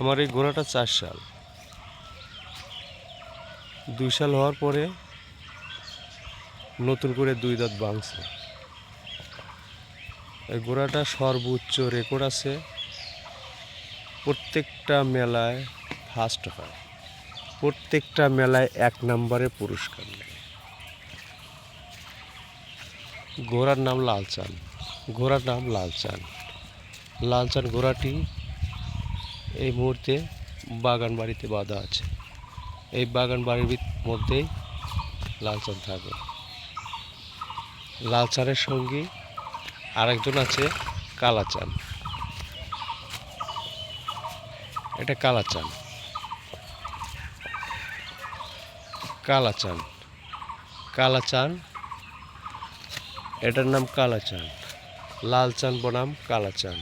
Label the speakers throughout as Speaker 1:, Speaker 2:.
Speaker 1: আমার এই ঘোড়াটা চার সাল। দুই সাল হওয়ার পরে নতুন করে দুই দাঁত ভাঙছে। এই ঘোড়াটা সর্বোচ্চ রেকর্ড আছে। প্রত্যেকটা মেলায় ফার্স্ট হয়। প্রত্যেকটা মেলায় এক নম্বরে পুরস্কার নেয়। ঘোড়ার নাম লালচান। ঘোড়ার নাম লালচান। লালচান ঘোড়াটি এই মুহূর্তে বাগান বাড়িতে বাঁধা আছে। এই বাগান বাড়ির মধ্যেই লালচান থাকে লালচানের সঙ্গী আরেকজন আছে কালাচান এটা কালাচান কালাচান কালাচান এটার নাম কালাচান লালচান বনাম কালাচান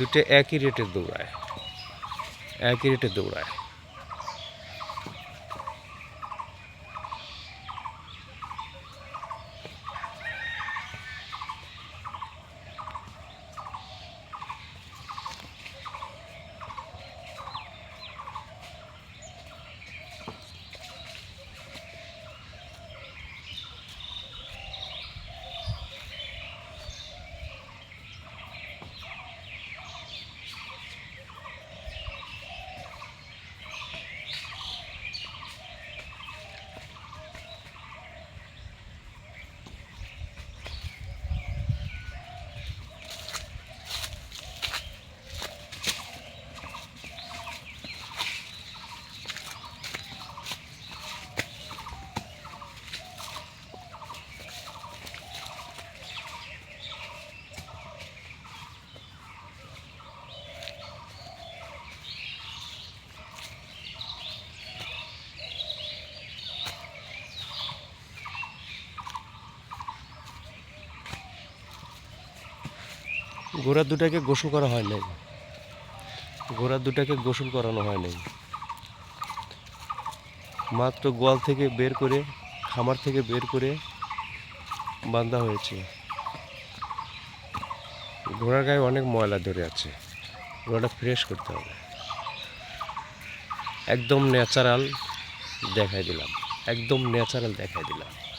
Speaker 1: দুটো একই রেটে দৌড়ায়। একই রেটে দৌড়ায়। ঘোড়া দুটাকে গোসল করা হয় নাই। ঘোড়া দুটাকে গোসল করানো হয় নাই। মাত্র গোয়াল থেকে বের করে, খামার থেকে বের করে বান্ধা হয়েছে। ঘোড়ার গায়ে অনেক ময়লা ধরে আছে। ঘোড়াটা ফ্রেশ করতে হবে। একদম ন্যাচারাল দেখাই দিলাম। একদম ন্যাচারাল দেখাই দিলাম।